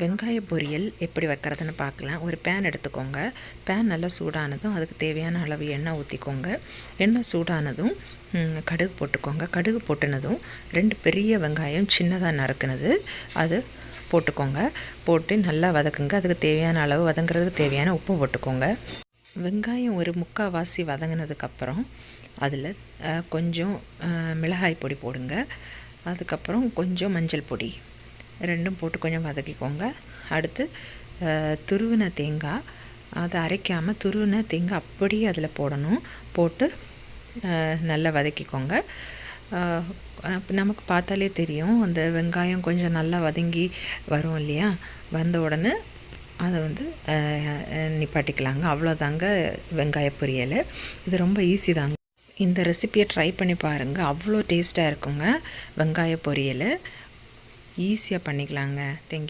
வெங்காய பொரியல் எப்படி வைக்கிறதுன்னு பார்க்கலாம். ஒரு பேன் எடுத்துக்கோங்க. பேன் நல்லா சூடானதும் அதுக்கு தேவையான அளவு எண்ணெய் ஊற்றிக்கோங்க எண்ணெய் சூடானதும் கடுகு போட்டுக்கோங்க. கடுகு போட்டுனதும் ரெண்டு பெரிய வெங்காயம் சின்னதாக நறுக்குனது. அது போட்டுக்கோங்க. போட்டு நல்லா வதக்குங்க. அதுக்கு தேவையான அளவு வதங்குறதுக்கு தேவையான உப்பு போட்டுக்கோங்க. வெங்காயம் ஒரு முக்கால்வாசி வதங்கினதுக்கப்புறம் அதில் கொஞ்சம் மிளகாய் பொடி போடுங்க. அதுக்கப்புறம் கொஞ்சம் மஞ்சள் பொடி. ரெண்டும் போட்டு கொஞ்சம் வதக்கிக்கோங்க. அடுத்து துருவின தேங்காய் அதை அரைக்காமல் துருவின தேங்காய் அப்படியே அதில் போடணும். போட்டு நல்லா வதக்கிக்கோங்க. நமக்கு பார்த்தாலே தெரியும். அந்த வெங்காயம் கொஞ்சம் நல்லா வதங்கி வரும் இல்லையா? வந்த உடனே அதை வந்து நிப்பாட்டிக்கலாங்க. அவ்வளோதாங்க வெங்காய பொரியல். இது ரொம்ப ஈஸி தாங்க. இந்த ரெசிப்பியை ட்ரை பண்ணி பாருங்கள் அவ்வளோ டேஸ்ட்டாக இருக்குங்க வெங்காய பொரியல். ஈஸியாக பண்ணிக்கலாங்க. தேங்க்யூ